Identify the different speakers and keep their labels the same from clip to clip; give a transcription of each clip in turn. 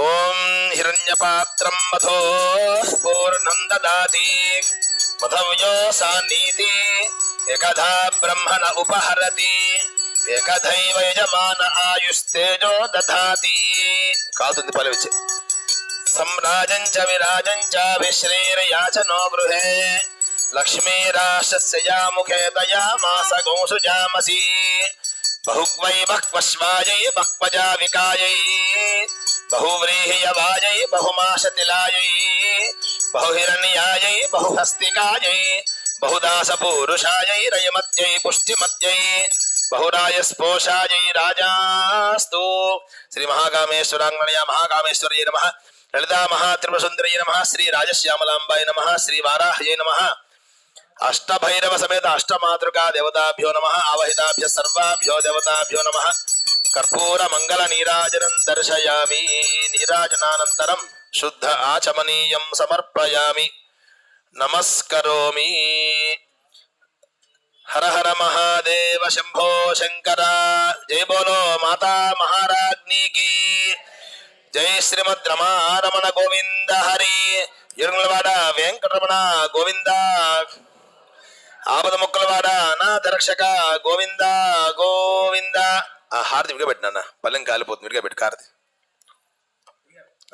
Speaker 1: ओम हिरण्यपात्र मधो पूर्णं ददाति मधव्यो सा नीति, एकधा ब्रह्मण उपहरति। एकधैव यजमान आयुस्तेजो दधाति। कातुन्ति पलविचे सम्राजं च विराजं नो गृहे। लक्ष्मीराशस्य या मुखे दयामास गोंसु जामसि। बहुग्वै भक्वश्वायै बह्वजाविकायै बहुव्रीह्यवायै बहुमाशतिलायै बहुहिरण्यायै बहुहस्तिकायै बहुदासपूरुषायै रयमत्यै पुष्टिमत्यै बहुरायस्पोषायै राजास्तु। श्री महाकामेश्वरांगणया महाकामेश्वर्यै नमः। ललिता महात्रिपुरसुन्दर्यै नमः। श्री राजश्यामलाम्बाय नमः। श्री वाराह्यै नमः। अष्टभैरव समेत अष्टमातृका देवताभ्यो नमः। आवाहिताभ्य सर्वाभ्यो देवताभ्यो नमः। కర్పూర మంగళ నీరాజనం దర్శయామి నీరాజనానంతరం శుద్ధ ఆచమనీయం సమర్పయామి నమస్కరోమి హర హర మహాదేవ శంభో శంకర జై బోలో మాతా మహారాజ్నికి జై శ్రీమద్ రమారమణ గోవింద హరి ఎరుగులవాడ వెంకటరమణ గోవింద ఆపద ముక్కలవాడ అనాథరక్షక గోవింద గో ఆ హారతి విడిగా పెట్టినా అన్న పల్లెం కాలిపోతుంది. విడిగా పెట్టు హారతి.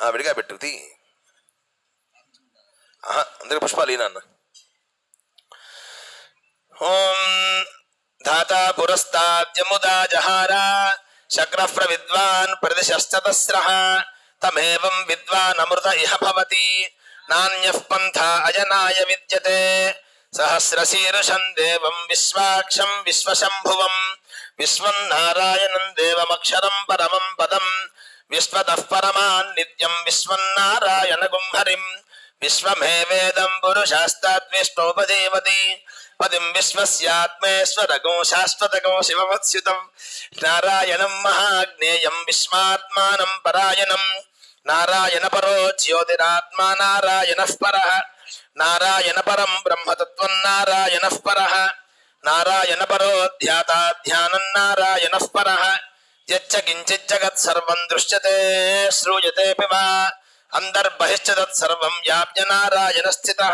Speaker 1: ఆ విడిగా పెట్టు. తీ. ఆహా, అందరికి పుష్పాలు ఈయన అన్న ఓం ధాతా పురస్తాద్యముదా జహారా శక్ర ప్రవిద్వాన్ ప్రదిశశ్చతస్ర తమేవం విద్వాన్ అమృత ఇహ భవతి. నాణ్యః పంథ అజనాయ విద్యతే. సహస్రశీర్షం దేవం విశ్వాక్షం విశ్వశంభువం. విశ్వం నారాయణం దేవమక్షరం పరమం పదం విశ్వత పరమాన్ నిత్యం విశ్వం నారాయణ గుంహరిం విశ్వమేవేదం పురుషాస్తాద్విష్టోపదేవతి పదిం విశ్వస్యాత్మేశ్వరగో శాశ్వతగో శివమత్స్యుతం నారాయణం మహాగ్నేయం విశ్వాత్మానం పరాయణం నారాయణ పరో జ్యోతిరాత్మా నారాయణ పర నారాయణ పరం బ్రహ్మతత్వం నారాయణ పర நாராயண பரோ தியாதா தியானம் நாராயண பர யச்சகிஞ்சிஜகத் சர்வம் திருஷ்யதே ஸ்ரூயதே பிவா அந்தர்பிஷ்ச தத் சர்வம் யாப்ய நாராயண ஸ்திதா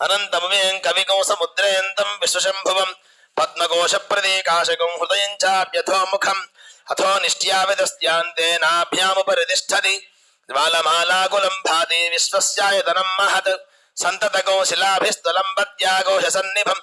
Speaker 1: அனந்தமுவேங் கவிகோ சமுத்ரேந்தம் விஸ்வசம்புவம் பத்மகோஷ பிரதீகாசகம் ஹிருதயஞ்சாப்யதோ முகம் अथो निष्ट्याविदस्यान्ते नाभ्यामुपरितिष्ठति। ज्वालमालाकुलम् भाति विश्वस्यायतनम् महत्। सन्ततकौशिलाभिस्तुलम् पत्याघोषसन्निभम्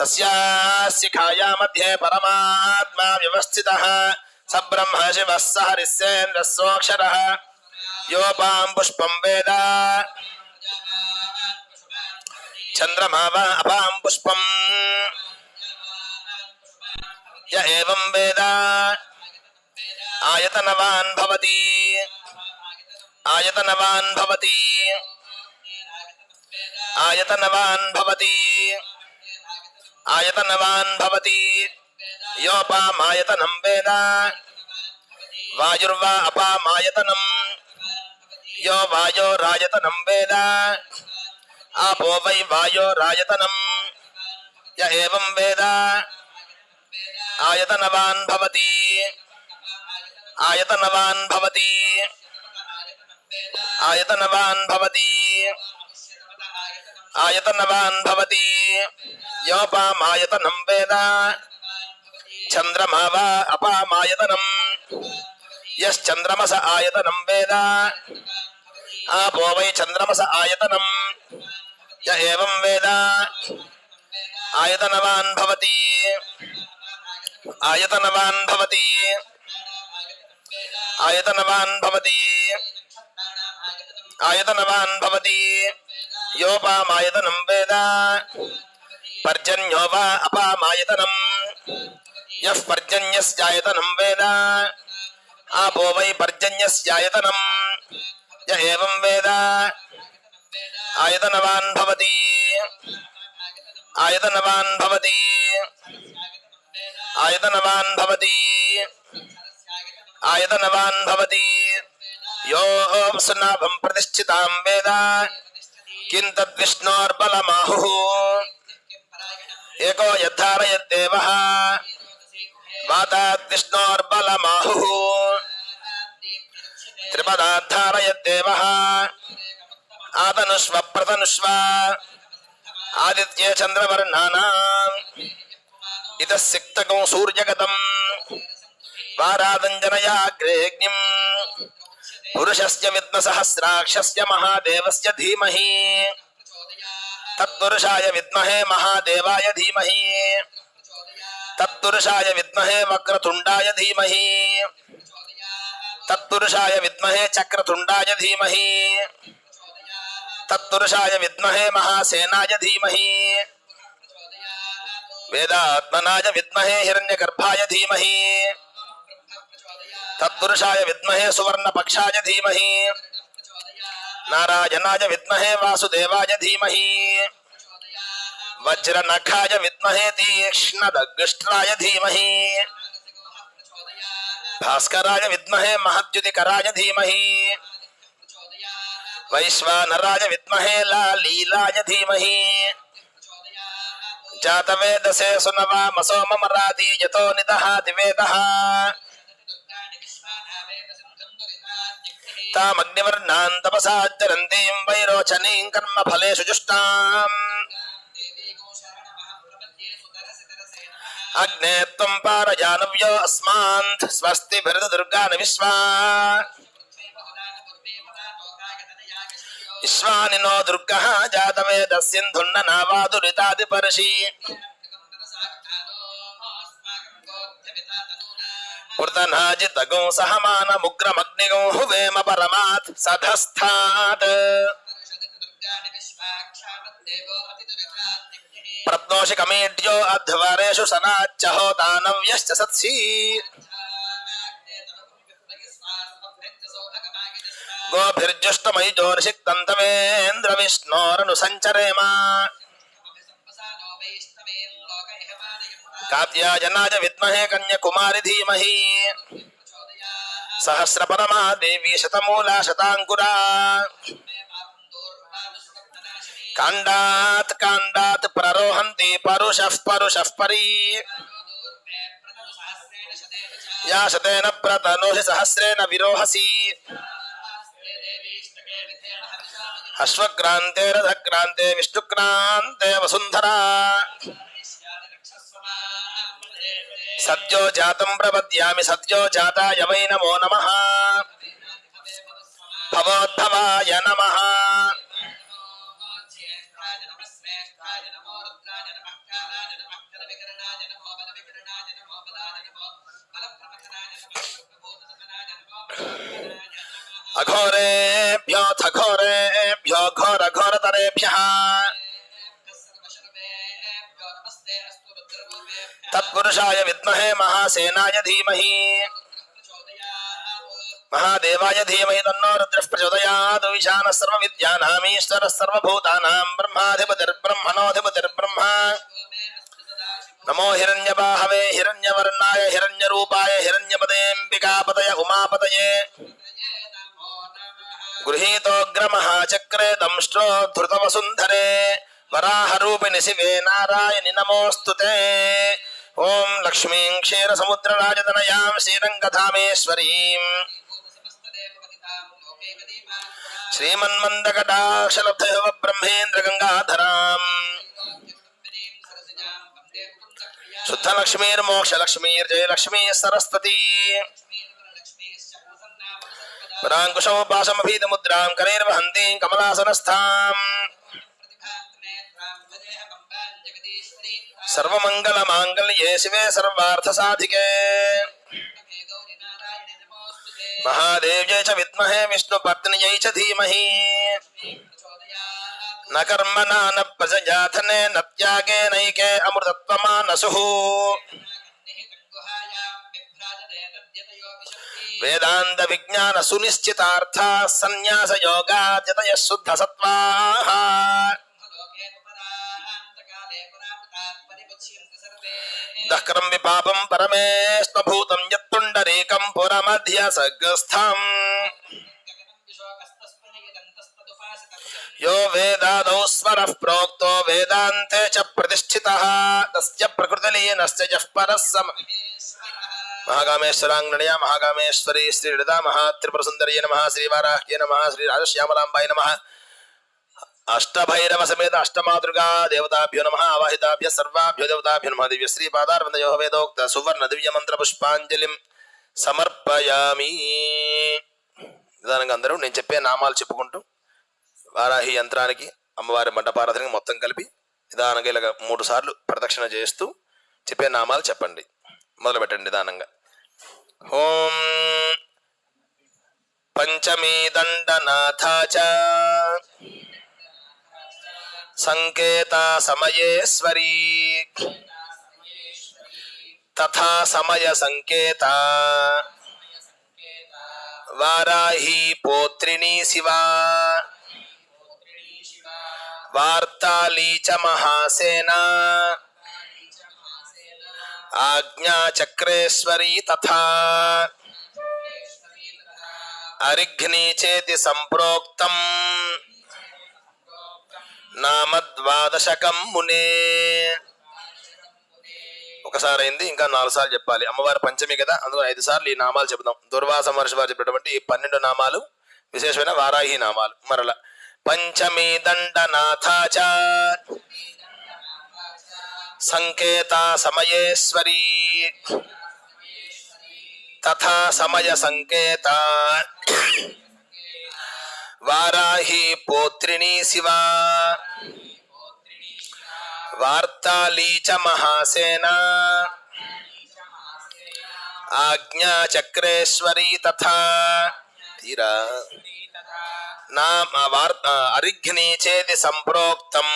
Speaker 1: तस्याशिखाया मध्ये परमात्मा व्यवस्थित। स ब्रह्म शिव स हरिस्सेन्द्रः सोक्षर यो पाम् पुष्पम् वेद। चंद्रमा वा अपाम् पुष्पम्। य एवम् वेद। आयतनवान् भवति। आयतनवान् भवति। आयतनवान् भवति। आयतनवान् भवति योपामायतनं वेद वायुर्वा अपामायतनं यो वायोरायतनं वेद आपो वै वायोरायतनं य एवं वेद आयतनवान् भवति आयतनवान् भवति आयतनवान् भवति ఆయతనవాన్ భవతి యోపామాయతనం వేద చంద్రమా వా అపామాయతనం యశ్చంద్రమస ఆయతనం వేద ఆపో వై చంద్రమస ఆయతనం య ఏం వేద ఆయతనవాన్ భవతి ఆయతనవాన్ భవతి ఆయతనవాన్ భవతి ఆయతనవాన్ భవతి யோபாமாயதனம் வேத பர்ஜன்யோவா அபாமாயதனம் எஃப் பர்ஜன்யஸ்யாயதனம் வேத ஆபோ வை பர்ஜன்யஸ்யாயதனம் ய ஏவம் வேத ஆயதனவான் பவதி ஆயதனவான் பவதி ஆயதனவான் பவதி ஆயதனவான் பவதி யோம் சுநாபம் பிரதிஷ்டிதாம் வேத కిం తద్విష్ణోర్బలమాహు ఏకో యద్ధారయద్దేవ మాతాద్విష్ణోర్బలమాహు త్రిపదాధారయద్దేవ ఆతనుష్వ ప్రతనుష్వ ఆదిత్యే చంద్రవర్ణానా ఇత సూర్యగతం వారాదంజనయాగ్రేగ్నిం पुरुषस्य विद्मसहस्राक्षस्य महादेवस्य धीमहि। तत्पुरुषाय विद्महे महादेवाय धीमहि। तत्पुरुषाय विद्महे वक्रतुण्डाय धीमहि। तत्पुरुषाय विद्महे चक्रतुण्डाय धीमहि। तत्पुरुषाय विद्महे महासेनाय धीमहि। वेदात्मनाय विद्महे हिरण्यगर्भाय धीमहि। तत्पुरुषाय विद्महे सुवर्णपक्षाय धीमहि। नारायणाय विद्महे वासुदेवाय धीमहि। वज्रनखाय विद्महे तीक्ष्णदग्ष्टाय धीमहि। भास्कराय विद्महे महद्युतिकराय धीमहि। वैश्वानराय विद्महे लालीलाय धीमहि। जातवेदसे सुनवामसो ममराति यतो निदहाति वेदः దీప్తామగ్నివర్ణాన్ తపసాచరంతీం వైరోచనీం కర్మ ఫలే సుజుష్టాం అగ్నే త్వం పారయానవ్యో అస్మాత్ స్వస్తి భరత దుర్గాన విశ్వా. విశ్వానినో దుర్గ జాతమే దస్సింధున్న నావాదురితాది పరశీ. पुर्तनाजितगौ सहमानमुग्रमग्निगौ हुवेम परमात् सधस्थात्। प्रप्नोषि कमेड्यो अध्वरेषु सनाच्च होतानव्यश्च सत्सि। गोभिर्जुष्टमयि जोर्षिक्तन्तवेन्द्र कात्यायनाय विद्महे कन्याकुमारि धीमहि सहस्रपरमा देवी शतमूला शताङ्कुरा। काण्डात् काण्डात् प्ररोहन्ति परुषः परुषः परी। या शतेन प्रतनोहि सहस्रेण विरोहसि। अश्वक्रान्ते रथक्रान्ते विष्णुक्रान्ते वसुन्धरा। सद्यो जातं प्रपद्यामि सद्यो जाताय वै नमो नमः। भवोद्भवाय नमः। अघोरेभ्योऽथ घोरेभ्यो घोर तत्पुरुषाय विद्महे महासेनाय धीमहि। महादेवाय धीमहि तन्नो रुद्रः प्रचोदयात्। ईशानः सर्वविद्यानामीश्वरः सर्वभूतानां ब्रह्माधिपतिर्ब्रह्मणोऽधिपतिर्ब्रह्मा। नमो हिरण्यबाहवे हिरण्यवर्णाय हिरण्यरूपाय हिरण्यपदेऽम्बिकापतय उमापतये। गृहीतोऽग्रमः चक्रे दंष्ट्रो धृतवसुन्धरे वराहरूपिणि शिवे नारायणि नमोऽस्तु ते। ॐ लक्ष्मीं क्षीरसमुद्रराजतनयां श्रीरङ्गधामेश्वरीम् श्रीमन्मन्दकटाक्षलब्धयो ब्रह्मेन्द्रगङ्गाधराम् शुद्धलक्ष्मीर्मोक्षलक्ष्मीर्जयलक्ष्मी सरस्वती पराङ्कुशोपाशमभीतमुद्रां करैर्वहन्तीं कमलासनस्थाम् ಸರ್ವಮಂಗಲ मंगल ये शिवे ಸಾಧಿಕೆ ಮಹಾದೇವ್ಯೈ महादेव ವಿದ್ಮಹೇ ವಿಷ್ಣು ಪತ್ನಿಯೈ ಚ ಧೀಮಹಿ न कर्म न प्रजाथने न
Speaker 2: त्यागे नैके अमृतत्वमानसुः। वेदांत विज्ञान
Speaker 1: सुनिश्चितार्था संन्यास योगा जतय शुद्ध सत्वाहा
Speaker 2: दक्रम विपापम
Speaker 1: परमेष्टभूतं यत्तुण्डरेकं पुरमध्यसग्रस्थम् यो वेदादौ स्वरः प्रोक्तो वेदान्ते च प्रतिष्ठितः, तस्य प्रकृतिलीनश्च यः परः सम महागामेश्वराङ्गणया महागामेश्वरी श्रीहृदा महा त्रिपुरसुन्दर्ये नमः, श्रीवाराह्ये नमः, श्रीराजश्यामलाम्बाय नमः। అష్టభైరవ సమేత అష్టమాతృగా దేవతాభ్యో నమ ఆవాహితాభ్య సర్వాభ్యో దేవతాభ్యో నమ. దివ్య శ్రీ పాదార్వందయో వేదోక్త సువర్ణ దివ్య మంత్ర పుష్పాంజలిం సమర్పయామి. నిదానంగా అందరూ నేను చెప్పే నామాలు చెప్పుకుంటూ వారాహి యంత్రానికి అమ్మవారి మండపారాధనకి మొత్తం కలిపి నిదానంగా ఇలాగ మూడు సార్లు ప్రదక్షిణ చేస్తూ చెప్పే నామాలు చెప్పండి. మొదలు పెట్టండి నిదానంగా. ఓం పంచమీ దండనాథాచ. सङ्केता समयेश्वरी। तथा समय वाराही पोत्रिणी शिवा। वार्ताली च महासेना। आज्ञा चक्रेश्वरी तथा अरिघ्नी चेति संप्रोक्तम् నామద్వాదశకం మునే. ఒకసారి అయింది ఇంకా నాలుగు సార్లు చెప్పాలి. అమ్మవారి పంచమి కదా అందుకు ఐదు సార్లు ఈ నామాలు చెబుదాం. దుర్వాస మహర్షి వారు చెప్పినటువంటి ఈ పన్నెండు నామాలు విశేషమైన వారాహి నామాలు మరల. పంచమి దండనాథాచ. సంకేత సమయేశ్వరీ. తథా సమయ సంకేత. வாராகி போத்ரிணி சிவா वार्ताली च महासेना आज्ञा चक्रेश्वरी तथा धीरा नाम अरिघ्नि चेति सम्प्रोक्तम्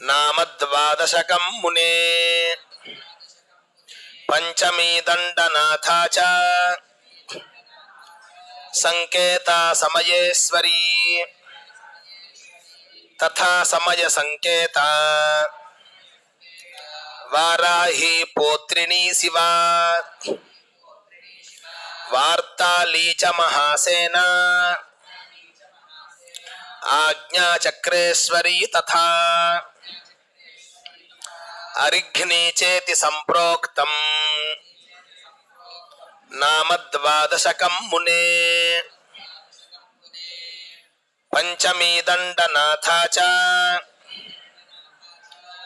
Speaker 1: नाम द्वादशकं मुने पञ्चमी दण्डनाथा च संकेता समयेश्वरी तथा समय संकेता। वाराही पोत्रिणी शिवा। वार्ताली च महासेना। आज्ञा चक्रेश्वरी तथा। अरिघ्नी चेति संप्रोक्तम्। नामद्वादशकं मुने। पंचमी दण्डनाथा च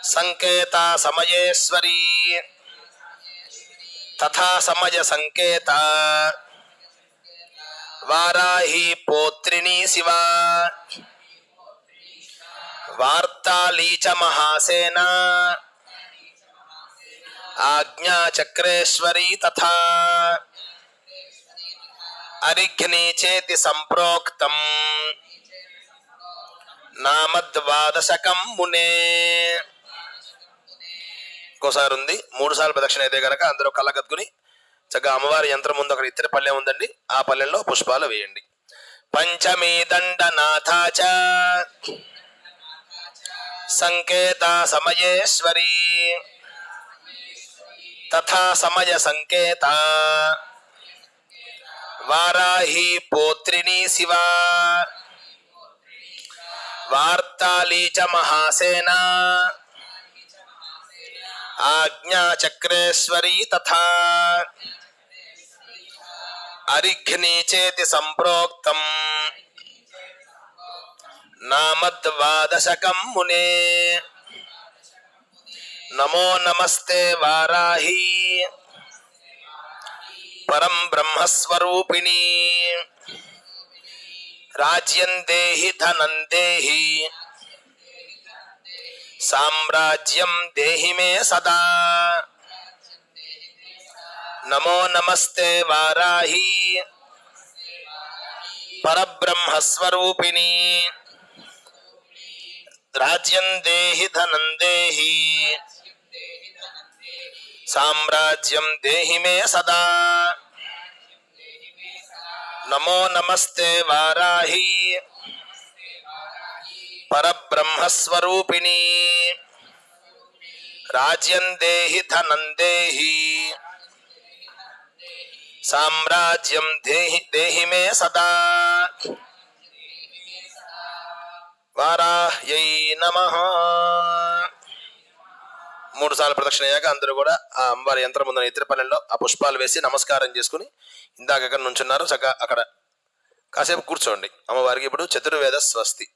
Speaker 1: सङ्केता समयेश्वरी तथा समय संकेता वाराही पोत्रिणी शिवा। वार्ताली च महासेना। आज्ञा चक्रेश्वरी तथा। అరిఘ్ని చేతి సంప్రోక్తం. నామద్వాదశకం మునే. ఇంకోసారి ఉంది. మూడు సార్లు ప్రదక్షిణ అయితే గనక అందరూ కళ్ళగద్దుకుని చక్కగా అమ్మవారి యంత్రం ముందు అక్కడ ఇతర పల్లెం ఉందండి. ఆ పల్లెల్లో పుష్పాలు వేయండి. పంచమీ దండనాథా చ సంకేత సమయేశ్వరీ. తథా సమయ సంకేత. वाराही पोत्रिणी शिवा। वार्ताली च महासेना। आज्ञा चक्रेश्वरी तथा अरिघ्नी चेति संप्रोक्तम्। नामद्वादशकम् मुने। नमो नमस्ते वाराही। परम ब्रह्मस्वरूपिणी। राज्यं देहि धनं देहि साम्राज्यं देहि मे सदा। नमो नमस्ते वाराही। परब्रह्मस्वरूपिणी। राज्यं देहि धनं देहि साम्राज्यम देहि मे सदा। नमो नमस्ते वाराही। परब्रह्मस्वरूपिणी। राज्यं देहि धनं देहि। साम्राज्यं देहि देहि मे सदा। वाराह्यै नमः। మూడు సార్లు ప్రదక్షిణ అయ్యాక అందరూ కూడా ఆ అమ్మవారి యంత్రం ముందున ఇతరపల్లెల్లో ఆ పుష్పాలు వేసి నమస్కారం చేసుకుని ఇందాక ఎక్కడ నుంచున్నారు చక్కగా అక్కడ కాసేపు కూర్చోండి. అమ్మవారికి ఇప్పుడు చతుర్వేద స్వస్తి.